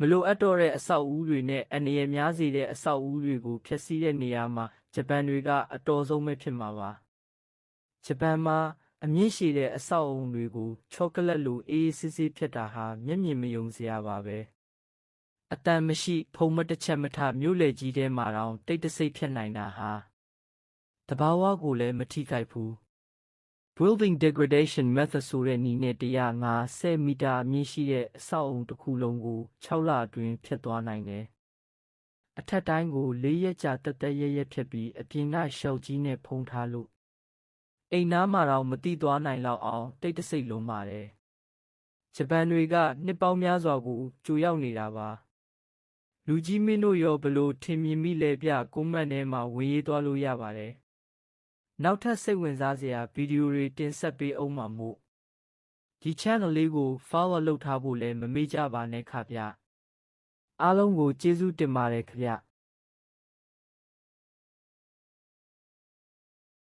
မလိုအပ်တော့တဲ့အဆောက်အဦတွေနဲ့အနေရများစေတဲ့အဆောက်အဦတွေကိုဖျက်ဆီးတဲ့နေရာမှာဂျပန်တွေကအတော်ဆုံးပဲဖြစ်မှာပါဂျပန်မှာအမြင့်ရှိတဲ့အဆောက်အဦတွေကိုချောကလက်လိုအေးအေးဆေးဆေးဖြစ်တာဟာမျက်မြင်မယုံစရာပါပဲအတန်မရှိဖုံမတစ်ချက်မထမြို့လေကြီးထဲမှာတောင်တိတ်တဆိတ်ဖြစ်နိုင်တာဟာတဘာဝကိုလည်းမထိခိုက်ဘူး Building degradation method ဆိုတဲ့နည်းနဲ့150မီတာအမြင့်ရှိတဲ့အဆောက်အုံတစ်ခုလုံးကို6လအတွင်းဖျက်သွားနိုင်တယ်။အထက်တိုင်းကို၄ရက်ကြာတက်တက်ရဲရဲဖြတ်ပြီးအပြင်ကရှောက်ကြီးနဲ့ဖုံးထားလို့အိမ်နားမှာတော့မတိသွားနိုင်လောက်အောင်တိတ်တဆိတ်လုံးပါတယ်။ဂျပန်တွေကနှစ်ပေါင်းများစွာကိုကြိုရောက်နေတာပါ။လူကြီးမင်းတို့ရောဘလို့ထင်မြင်မိလဲပြကွန်မန့်ထဲမှာဝင်ရေးသွားလို့ရပါတယ်။ နောက်ထပ်စိတ်ဝင်စားစရာဗီဒီယိုတွေတင်ဆက်ပေးအောင်မှာမို့ဒီ channel လေးကို follow လုပ်ထားဖို့လည်းမမေ့ကြပါနဲ့ခဗျအားလုံးကိုကျေးဇူးတင်ပါတယ်ခဗျ